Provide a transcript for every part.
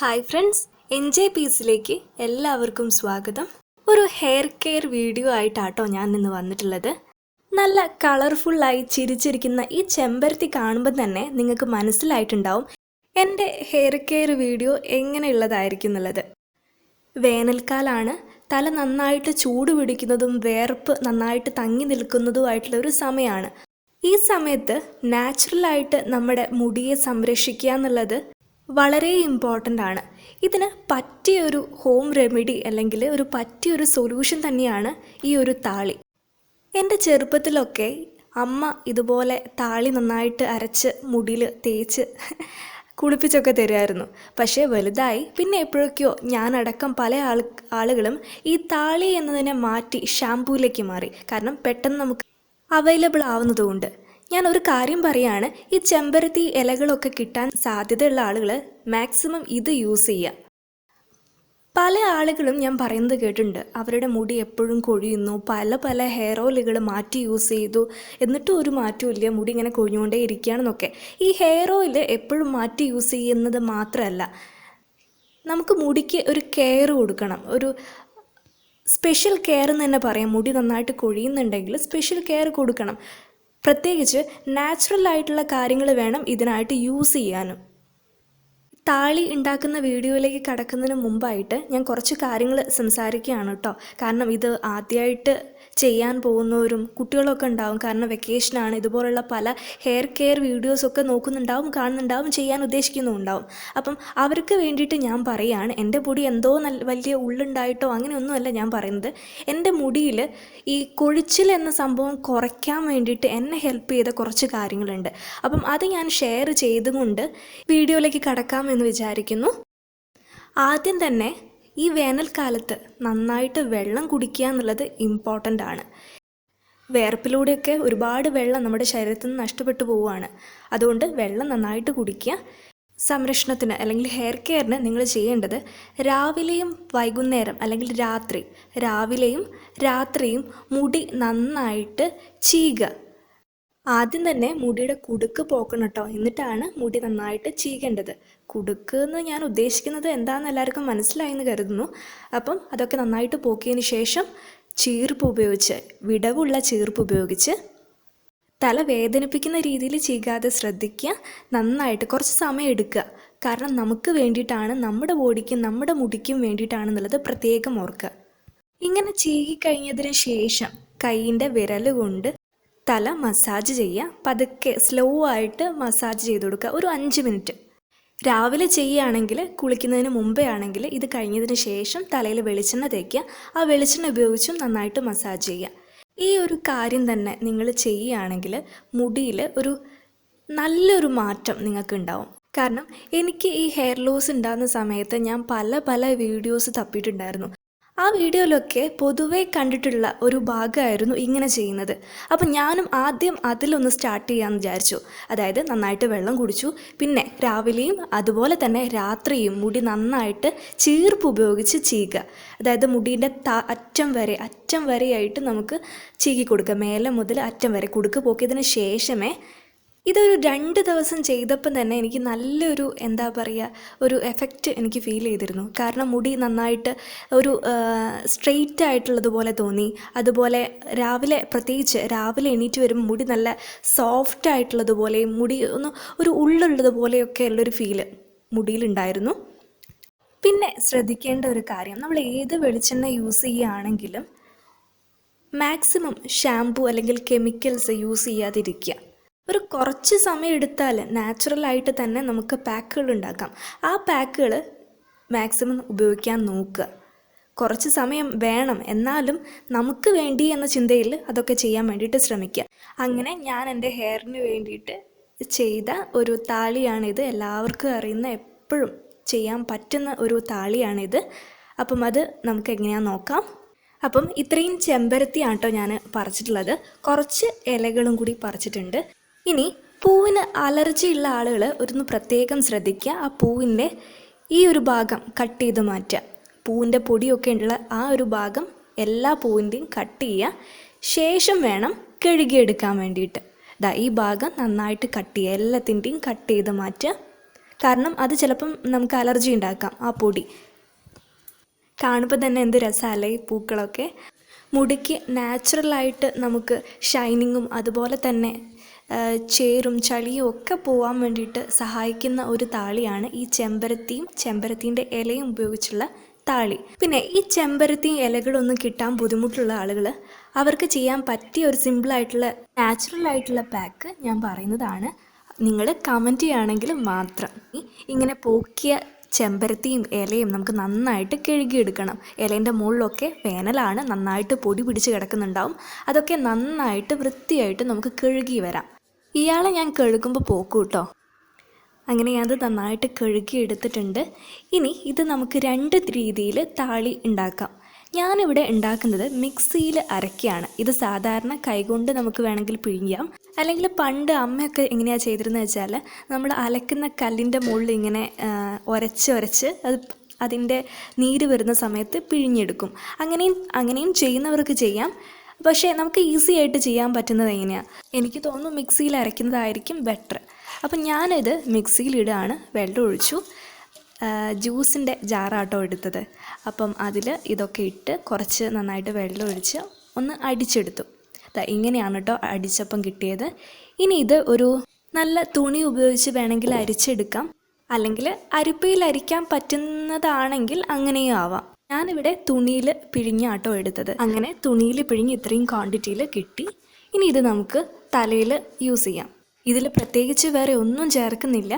Hi friends N J പീസിലേക്ക് എല്ലാവർക്കും സ്വാഗതം. ഒരു ഹെയർ കെയർ വീഡിയോ ആയിട്ടാട്ടോ ഞാൻ ഇന്ന് വന്നിട്ടുള്ളത്. നല്ല കളർഫുള്ളായി ചിരിച്ചിരിക്കുന്ന ഈ ചെമ്പരത്തി കാണുമ്പോൾ തന്നെ നിങ്ങൾക്ക് മനസ്സിലായിട്ടുണ്ടാവും എന്റെ ഹെയർ കെയർ വീഡിയോ എങ്ങനെയുള്ളതായിരിക്കും എന്നുള്ളത്. വേനൽക്കാലാണ് തല നന്നായിട്ട് ചൂട് പിടിക്കുന്നതും വേർപ്പ് നന്നായിട്ട് തങ്ങി നിൽക്കുന്നതുമായിട്ടുള്ള ഒരു സമയമാണ്. ഈ സമയത്ത് നാച്ചുറലായിട്ട് നമ്മുടെ മുടിയെ സംരക്ഷിക്കുക എന്നുള്ളത് വളരെ ഇമ്പോർട്ടന്റ് ആണ്. ഇതിന് പറ്റിയൊരു ഹോം റെമഡി അല്ലെങ്കിൽ ഒരു പറ്റിയൊരു സൊല്യൂഷൻ തന്നെയാണ് ഈ ഒരു താളി. എന്റെ ചെറുപ്പത്തിലൊക്കെ അമ്മ ഇതുപോലെ താളി നന്നായിട്ട് അരച്ച് മുടിയിൽ തേച്ച് കുളിപ്പിച്ചൊക്കെ തരുമായിരുന്നു. പക്ഷേ വലുതായി പിന്നെ എപ്പോഴൊക്കെയോ ഞാനടക്കം പല ആൾ ആളുകളും ഈ താളി എന്നതിനെ മാറ്റി ഷാംപൂയിലേക്ക് മാറി. കാരണം പെട്ടെന്ന് നമുക്ക് അവൈലബിൾ ആവുന്നതുകൊണ്ട്. ഞാൻ ഒരു കാര്യം പറയാണ് ഈ ചെമ്പരത്തി ഇലകളൊക്കെ കിട്ടാൻ സാധ്യതയുള്ള ആളുകൾ മാക്സിമം ഇത് യൂസ് ചെയ്യുക പല ആളുകളും ഞാൻ പറയുന്നത് കേട്ടിട്ടുണ്ട് അവരുടെ മുടി എപ്പോഴും കൊഴിയുന്നു പല പല ഹെയർ ഓയിലുകൾ മാറ്റി യൂസ് ചെയ്തു എന്നിട്ടും ഒരു മാറ്റവും ഇല്ല മുടി ഇങ്ങനെ കൊഴിഞ്ഞുകൊണ്ടേ ഇരിക്കുകയാണെന്നൊക്കെ. ഈ ഹെയർ ഓയിൽ എപ്പോഴും മാറ്റി യൂസ് ചെയ്യുന്നത് മാത്രമല്ല നമുക്ക് മുടിക്ക് ഒരു കെയർ കൊടുക്കണം ഒരു സ്പെഷ്യൽ കെയർ എന്ന് തന്നെ പറയാം. മുടി നന്നായിട്ട് കൊഴിയുന്നുണ്ടെങ്കിൽ സ്പെഷ്യൽ കെയർ കൊടുക്കണം. പ്രത്യേകിച്ച് നാച്ചുറൽ ആയിട്ടുള്ള കാര്യങ്ങൾ വേണം ഇതിനായിട്ട് യൂസ് ചെയ്യാനും. താളി ഉണ്ടാക്കുന്ന വീഡിയോയിലേക്ക് കടക്കുന്നതിന് മുമ്പായിട്ട് ഞാൻ കുറച്ച് കാര്യങ്ങൾ സംസാരിക്കുകയാണ് കേട്ടോ. കാരണം ഇത് ആദ്യമായിട്ട് ചെയ്യാൻ പോകുന്നവരും കുട്ടികളൊക്കെ ഉണ്ടാവും. കാരണം വെക്കേഷനാണ് ഇതുപോലുള്ള പല ഹെയർ കെയർ വീഡിയോസൊക്കെ നോക്കുന്നുണ്ടാവും കാണുന്നുണ്ടാവും ചെയ്യാൻ ഉദ്ദേശിക്കുന്നുണ്ടാവും അപ്പം അവർക്ക് വേണ്ടിയിട്ട് ഞാൻ പറയുകയാണ് എന്റെ മുടി എന്തോ നല്ല വലിയ ഉള്ളുണ്ടായിട്ടോ? അങ്ങനെയൊന്നുമല്ല ഞാൻ പറയുന്നത്. എന്റെ മുടിയിൽ ഈ കൊഴിച്ചിൽ എന്ന സംഭവം കുറയ്ക്കാൻ വേണ്ടിയിട്ട് എന്നെ ഹെൽപ്പ് ചെയ്ത കുറച്ച് കാര്യങ്ങളുണ്ട്. അപ്പം അത് ഞാൻ ഷെയർ ചെയ്തുകൊണ്ട് വീഡിയോയിലേക്ക് കടക്കാമെന്ന് വിചാരിക്കുന്നു. ആദ്യം തന്നെ ഈ വേനൽക്കാലത്ത് നന്നായിട്ട് വെള്ളം കുടിക്കുക എന്നുള്ളത് ഇമ്പോർട്ടന്റ് ആണ്. വേർപ്പിലൂടെയൊക്കെ ഒരുപാട് വെള്ളം നമ്മുടെ ശരീരത്തിൽ നിന്ന് നഷ്ടപ്പെട്ടു പോവുകയാണ്. അതുകൊണ്ട് വെള്ളം നന്നായിട്ട് കുടിക്കുക. സംരക്ഷണത്തിന് അല്ലെങ്കിൽ ഹെയർ കെയറിന് നിങ്ങൾ ചെയ്യേണ്ടത് രാവിലെയും വൈകുന്നേരം അല്ലെങ്കിൽ രാത്രി രാവിലെയും രാത്രിയും മുടി നന്നായിട്ട് ചീക. ആദ്യം തന്നെ മുടിയുടെ കുടുക്ക് പോക്കണം കേട്ടോ. എന്നിട്ടാണ് മുടി നന്നായിട്ട് ചീകേണ്ടത്. കുടുക്ക് എന്ന് ഞാൻ ഉദ്ദേശിക്കുന്നത് എന്താണെന്ന് എല്ലാവർക്കും മനസ്സിലായെന്ന് കരുതുന്നു. അപ്പം അതൊക്കെ നന്നായിട്ട് പോക്കിയതിന് ശേഷം ചീർപ്പ് ഉപയോഗിച്ച് വിടവുള്ള ചീർപ്പ് ഉപയോഗിച്ച് തല വേദനിപ്പിക്കുന്ന രീതിയിൽ ചീകാതെ ശ്രദ്ധിക്കുക നന്നായിട്ട് കുറച്ച് സമയം എടുക്കുക. കാരണം നമുക്ക് വേണ്ടിയിട്ടാണ് നമ്മുടെ ബോഡിക്കും നമ്മുടെ മുടിക്കും വേണ്ടിയിട്ടാണെന്നുള്ളത് പ്രത്യേകം ഓർക്കുക. ഇങ്ങനെ ചീകി കഴിഞ്ഞതിന് ശേഷം കൈയിന്റെ വിരൽ കൊണ്ട് തല മസാജ് ചെയ്യുക. പതുക്കെ സ്ലോ ആയിട്ട് മസാജ് ചെയ്ത് കൊടുക്കുക. ഒരു അഞ്ച് മിനിറ്റ്. രാവിലെ ചെയ്യുകയാണെങ്കിൽ കുളിക്കുന്നതിന് മുമ്പേ ആണെങ്കിൽ ഇത് കഴിഞ്ഞതിന് ശേഷം തലയിൽ വെളിച്ചെണ്ണ തേക്കുക. ആ വെളിച്ചെണ്ണ ഉപയോഗിച്ചും നന്നായിട്ട് മസാജ് ചെയ്യുക. ഈ ഒരു കാര്യം തന്നെ നിങ്ങൾ ചെയ്യുകയാണെങ്കിൽ മുടിയിൽ ഒരു നല്ലൊരു മാറ്റം നിങ്ങൾക്ക് ഉണ്ടാവും കാരണം എനിക്ക് ഈ ഹെയർ ലോസ് ഉണ്ടാകുന്ന സമയത്ത് ഞാൻ പല പല വീഡിയോസ് തപ്പിയിട്ടുണ്ടായിരുന്നു. ആ വീഡിയോയിലൊക്കെ പൊതുവേ കണ്ടിട്ടുള്ള ഒരു ഭാഗമായിരുന്നു ഇങ്ങനെ ചെയ്യുന്നത്. അപ്പം ഞാനും ആദ്യം അതിലൊന്ന് സ്റ്റാർട്ട് ചെയ്യാമെന്ന് വിചാരിച്ചു. അതായത് നന്നായിട്ട് വെള്ളം കുടിച്ചു. പിന്നെ രാവിലെയും അതുപോലെ തന്നെ രാത്രിയും മുടി നന്നായിട്ട് ചീർപ്പ് ഉപയോഗിച്ച് ചീക. അതായത് മുടീന്റെ അറ്റം വരെ അറ്റം വരെയായിട്ട് നമുക്ക് ചീകി കൊടുക്കുക മേലെ മുതൽ അറ്റം വരെ കൊടുക്കുക പോക്കിയതിന് ശേഷമേ ഇതൊരു രണ്ട് ദിവസം ചെയ്തപ്പം തന്നെ എനിക്ക് നല്ലൊരു എന്താ പറയുക ഒരു എഫക്റ്റ് എനിക്ക് ഫീൽ ചെയ്തിരുന്നു. കാരണം മുടി നന്നായിട്ട് ഒരു സ്ട്രെയിറ്റ് ആയിട്ടുള്ളതുപോലെ തോന്നി. അതുപോലെ രാവിലെ പ്രത്യേകിച്ച് രാവിലെ എണീറ്റ് വരുമ്പോൾ മുടി നല്ല സോഫ്റ്റ് ആയിട്ടുള്ളതുപോലെയും മുടി ഒന്ന് ഒരു ഉള്ളുള്ളതുപോലെയൊക്കെ ഉള്ളൊരു ഫീൽ മുടിയിലുണ്ടായിരുന്നു. പിന്നെ ശ്രദ്ധിക്കേണ്ട ഒരു കാര്യം നമ്മൾ ഏത് വെളിച്ചെണ്ണ യൂസ് ചെയ്യുകയാണെങ്കിലും മാക്സിമം ഷാംപൂ അല്ലെങ്കിൽ കെമിക്കൽസ് യൂസ് ചെയ്യാതിരിക്കുക. ഒരു കുറച്ച് സമയം എടുത്താൽ നാച്ചുറലായിട്ട് തന്നെ നമുക്ക് പാക്കുകൾ ഉണ്ടാക്കാം. ആ പാക്കുകൾ മാക്സിമം ഉപയോഗിക്കാൻ നോക്കുക. കുറച്ച് സമയം വേണം എന്നാലും നമുക്ക് വേണ്ടി എന്ന ചിന്തയിൽ അതൊക്കെ ചെയ്യാൻ വേണ്ടിയിട്ട് ശ്രമിക്കുക. അങ്ങനെ ഞാൻ എന്റെ ഹെയറിന് വേണ്ടിയിട്ട് ചെയ്ത ഒരു താളിയാണിത്. എല്ലാവർക്കും അറിയുന്ന എപ്പോഴും ചെയ്യാൻ പറ്റുന്ന ഒരു താളിയാണിത്. അപ്പം അത് നമുക്ക് എങ്ങനെയാണെന്ന് നോക്കാം. അപ്പം ഇത്രയും ചെമ്പരത്തിയാണ് കേട്ടോ ഞാൻ പറിച്ചിട്ടുള്ളത്. കുറച്ച് ഇലകളും കൂടി പറിച്ചിട്ടുണ്ട്. ഇനി പൂവിന് അലർജി ഉള്ള ആളുകൾ ഒന്ന് പ്രത്യേകം ശ്രദ്ധിക്കുക. ആ പൂവിന്റെ ഈ ഒരു ഭാഗം കട്ട് ചെയ്ത് മാറ്റുക. പൂവിന്റെ പൊടിയൊക്കെ ഉള്ള ആ ഒരു ഭാഗം എല്ലാ പൂവിന്റെയും കട്ട് ചെയ്യുക. ശേഷം വേണം കഴുകിയെടുക്കാൻ വേണ്ടിയിട്ട്. ദാ ഈ ഭാഗം നന്നായിട്ട് കട്ട് ചെയ്യുക. എല്ലാത്തിന്റെയും കട്ട് ചെയ്ത് മാറ്റുക. കാരണം അത് ചിലപ്പം നമുക്ക് അലർജി ഉണ്ടാക്കാം ആ പൊടി. കാണുമ്പോൾ തന്നെ എന്ത് രസമല്ലേ ഈ പൂക്കളൊക്കെ? മുടിക്ക് നാച്ചുറലായിട്ട് നമുക്ക് ഷൈനിങ്ങും അതുപോലെ തന്നെ ചേരും ചളിയും ഒക്കെ പോകാൻ വേണ്ടിയിട്ട് സഹായിക്കുന്ന ഒരു താളിയാണ് ഈ ചെമ്പരത്തിയും ചെമ്പരത്തിന്റെ ഇലയും ഉപയോഗിച്ചുള്ള താളി. പിന്നെ ഈ ചെമ്പരത്തി ഇലകളൊന്നും കിട്ടാൻ ബുദ്ധിമുട്ടുള്ള ആളുകൾ അവർക്ക് ചെയ്യാൻ പറ്റിയ ഒരു സിമ്പിളായിട്ടുള്ള നാച്ചുറൽ ആയിട്ടുള്ള പാക്ക് ഞാൻ പറയുന്നതാണ്. നിങ്ങൾ കമന്റ് ചെയ്യുകയാണെങ്കിൽ മാത്രം ഇങ്ങനെ പോക്കിയ ചെമ്പരത്തിയും ഇലയും നമുക്ക് നന്നായിട്ട് കഴുകിയെടുക്കണം. ഇലേന്റെ മുകളിലൊക്കെ വേനലാണ് നന്നായിട്ട് പൊടി പിടിച്ച് കിടക്കുന്നുണ്ടാവും. അതൊക്കെ നന്നായിട്ട് വൃത്തിയായിട്ട് നമുക്ക് കഴുകി വരാം. ഇയാളെ ഞാൻ കഴുകുമ്പോൾ പോക്കൂ കേട്ടോ അങ്ങനെ അത് നന്നായിട്ട് കഴുകി എടുത്തിട്ടുണ്ട്. ഇനി ഇത് നമുക്ക് രണ്ട് രീതിയിൽ താളി ഉണ്ടാക്കാം. ഞാനിവിടെ ഉണ്ടാക്കുന്നത് മിക്സിയിൽ അരക്കുകയാണ് ഇത് സാധാരണ കൈകൊണ്ട് നമുക്ക് വേണമെങ്കിൽ പിഴിയാം. അല്ലെങ്കിൽ പണ്ട് അമ്മയൊക്കെ എങ്ങനെയാണ് ചെയ്തിരുന്നത് വെച്ചാൽ നമ്മൾ അലക്കുന്ന കല്ലിന്റെ മുകളിൽ ഇങ്ങനെ ഉരച്ച് ഉരച്ച് അത് അതിന്റെ നീര് വരുന്ന സമയത്ത് പിഴിഞ്ഞെടുക്കും. അങ്ങനെയും അങ്ങനെയും ചെയ്യുന്നവർക്ക് ചെയ്യാം. പക്ഷേ നമുക്ക് ഈസി ആയിട്ട് ചെയ്യാൻ പറ്റുന്നത് എങ്ങനെയാണ് എനിക്ക് തോന്നുന്നു മിക്സിയിൽ അരയ്ക്കുന്നതായിരിക്കും ബെറ്റർ അപ്പം ഞാനിത് മിക്സിയിലിടുകയാണ് വെള്ളം ഒഴിച്ചു. ജ്യൂസിന്റെ ജാറാട്ടോ എടുത്തത്. അപ്പം അതിൽ ഇതൊക്കെ ഇട്ട് കുറച്ച് നന്നായിട്ട് വെള്ളം ഒഴിച്ച് ഒന്ന് അടിച്ചെടുത്തു. ഇങ്ങനെയാണ് കേട്ടോ അടിച്ചപ്പം കിട്ടിയത്. ഇനി ഇത് ഒരു നല്ല തുണി ഉപയോഗിച്ച് വേണമെങ്കിൽ അരിച്ചെടുക്കാം. അല്ലെങ്കിൽ അരിപ്പയിൽ അരിക്കാൻ പറ്റുന്നതാണെങ്കിൽ അങ്ങനെയും ആവാം. ഞാനിവിടെ തുണിയിൽ പിഴിഞ്ഞാട്ടോ എടുത്തത്. അങ്ങനെ തുണിയിൽ പിഴിഞ്ഞ് ഇത്രയും ക്വാണ്ടിറ്റിയിൽ കിട്ടി. ഇനി ഇത് നമുക്ക് തലയിൽ യൂസ് ചെയ്യാം. ഇതിൽ പ്രത്യേകിച്ച് വേറെ ഒന്നും ചേർക്കുന്നില്ല.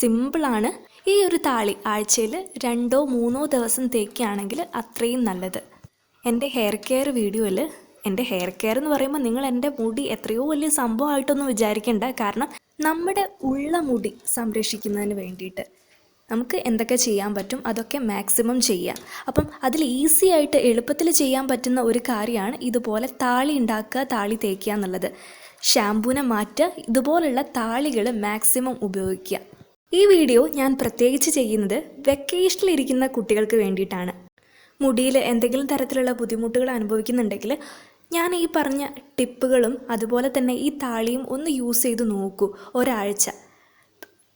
സിമ്പിളാണ് ഈ ഒരു താളി ആഴ്ചയിൽ രണ്ടോ മൂന്നോ ദിവസം തേക്കുകയാണെങ്കിൽ അത്രയും നല്ലത്. എന്റെ ഹെയർ കെയർ വീഡിയോയിൽ എന്റെ ഹെയർ കെയർ എന്ന് പറയുമ്പോൾ നിങ്ങൾ എന്റെ മുടി എത്രയോ വലിയ സംഭവമായിട്ടൊന്നും വിചാരിക്കേണ്ട. കാരണം നമ്മുടെ ഉള്ള മുടി സംരക്ഷിക്കുന്നതിന് വേണ്ടിയിട്ട്. നമുക്ക് എന്തൊക്കെ ചെയ്യാൻ പറ്റും അതൊക്കെ മാക്സിമം ചെയ്യാം അപ്പം അതിൽ ഈസി ആയിട്ട് എളുപ്പത്തിൽ ചെയ്യാൻ പറ്റുന്ന ഒരു കാര്യമാണ് ഇതുപോലെ താളി ഉണ്ടാക്കുക താളി തേക്കുക എന്നുള്ളത്. ഷാമ്പൂനെ മാറ്റുക ഇതുപോലുള്ള താളികൾ മാക്സിമം ഉപയോഗിക്കുക. ഈ വീഡിയോ ഞാൻ പ്രത്യേകിച്ച് ചെയ്യുന്നത് വെക്കേഷനിൽ ഇരിക്കുന്ന കുട്ടികൾക്ക് വേണ്ടിയിട്ടാണ്. മുടിയിൽ എന്തെങ്കിലും തരത്തിലുള്ള ബുദ്ധിമുട്ടുകൾ അനുഭവിക്കുന്നുണ്ടെങ്കിൽ ഞാൻ ഈ പറഞ്ഞ ടിപ്പുകളും അതുപോലെ തന്നെ ഈ താളിയും ഒന്ന് യൂസ് ചെയ്ത് നോക്കൂ. ഒരാഴ്ച.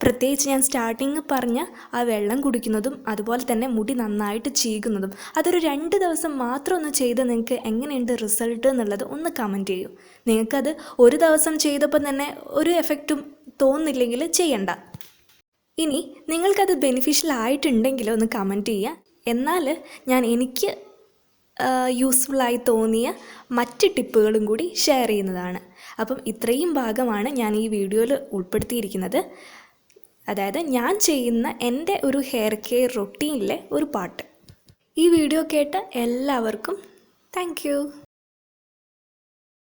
പ്രത്യേകിച്ച് ഞാൻ സ്റ്റാർട്ടിങ് പറഞ്ഞ ആ വെള്ളം കുടിക്കുന്നതും അതുപോലെ തന്നെ മുടി നന്നായിട്ട് ചീകുന്നതും അതൊരു രണ്ട് ദിവസം മാത്രം ഒന്ന് ചെയ്ത് നിങ്ങൾക്ക് എങ്ങനെയുണ്ട് റിസൾട്ട് എന്നുള്ളത് ഒന്ന് കമന്റ് ചെയ്യൂ. നിങ്ങൾക്കത് ഒരു ദിവസം ചെയ്തപ്പോൾ തന്നെ ഒരു എഫക്റ്റും തോന്നില്ലെങ്കിൽ ചെയ്യണ്ട. ഇനി നിങ്ങൾക്കത് ബെനിഫിഷ്യൽ ആയിട്ടുണ്ടെങ്കിൽ ഒന്ന് കമന്റ് ചെയ്യുക. എന്നാൽ ഞാൻ എനിക്ക് യൂസ്ഫുള്ളായി തോന്നിയ മറ്റ് ടിപ്പുകളും കൂടി ഷെയർ ചെയ്യുന്നതാണ്. അപ്പം ഇത്രയും ഭാഗമാണ് ഞാൻ ഈ വീഡിയോയിൽ ഉൾപ്പെടുത്തിയിരിക്കുന്നത്. അതായത് ഞാൻ ചെയ്യുന്ന എന്റെ ഒരു ഹെയർ കെയർ റൊട്ടീനിലെ ഒരു പാട്ട്. ഈ വീഡിയോ കേട്ട എല്ലാവർക്കും താങ്ക്